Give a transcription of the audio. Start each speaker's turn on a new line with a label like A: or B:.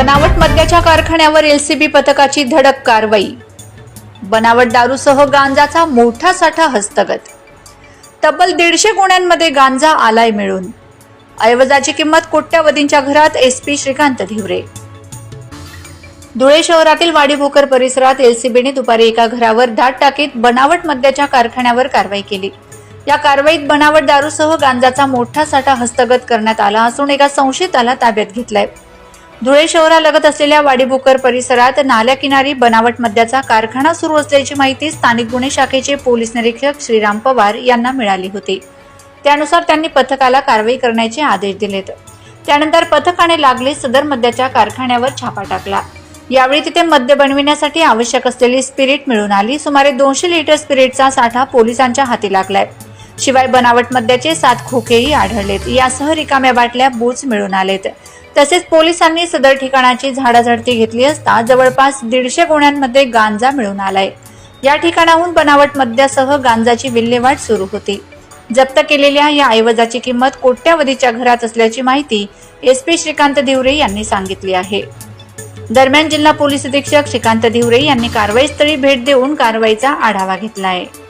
A: बनावट मद्याच्या कारखान्यावर एलसीबी पथकाची धडक कारवाई. बनावट दारूसह गांजाचा मोठा साठा हस्तगत. तब्बल दीडशे गुण्यांमध्ये गांजा आलाय मिळून. ऐवजाची किंमत कोट्यावधींच्या घरात एसपी श्रीकांत धिवरे. धुळे शहरातील वाडीभोकर परिसरात एलसीबीने दुपारी एका घरावर धाड टाकीत बनावट मद्याच्या कारखान्यावर कारवाई केली. या कारवाईत बनावट दारूसह गांजाचा मोठा साठा हस्तगत करण्यात आला असून एका संशयिताला ताब्यात घेतलाय. धुळे शहरालगत असलेल्या वाडीबुकर परिसरात नाल्याकिनारी बनावट मद्याचा कारखाना सुरू असल्याची माहिती स्थानिक गुन्हे शाखेचे पोलीस निरीक्षक श्रीराम पवार यांना मिळाली होती. त्यानुसार त्यांनी पथकाला कारवाई करण्याचे आदेश दिलेत. त्यानंतर पथकाने लागले सदर मद्याच्या कारखान्यावर छापा टाकला. यावेळी तिथे मद्य बनविण्यासाठी आवश्यक असलेली स्पिरिट मिळून आली. सुमारे दोनशे लिटर स्पिरिटचा साठा पोलिसांच्या हाती लागलाय. शिवाय बनावट मद्याचे सात खोकेही आढळलेत. यासह रिकाम्या बाटल्या बूच मिळून आलेत. तसेच पोलिसांनी सदर ठिकाणाची झाडाझडती घेतली असता जवळपास दीडशे गुण्यांमध्ये गांजा मिळून आलाय. या ठिकाणाहून बनावट मद्यासह गांजाची विल्हेवाट सुरू होती. जप्त केलेल्या या ऐवजाची किंमत कोट्यावधीच्या घरात असल्याची माहिती एस पी श्रीकांत धिवरे यांनी सांगितली आहे. दरम्यान जिल्हा पोलीस अधीक्षक श्रीकांत धिवरे यांनी कारवाईस्थळी भेट देऊन कारवाईचा आढावा घेतला आहे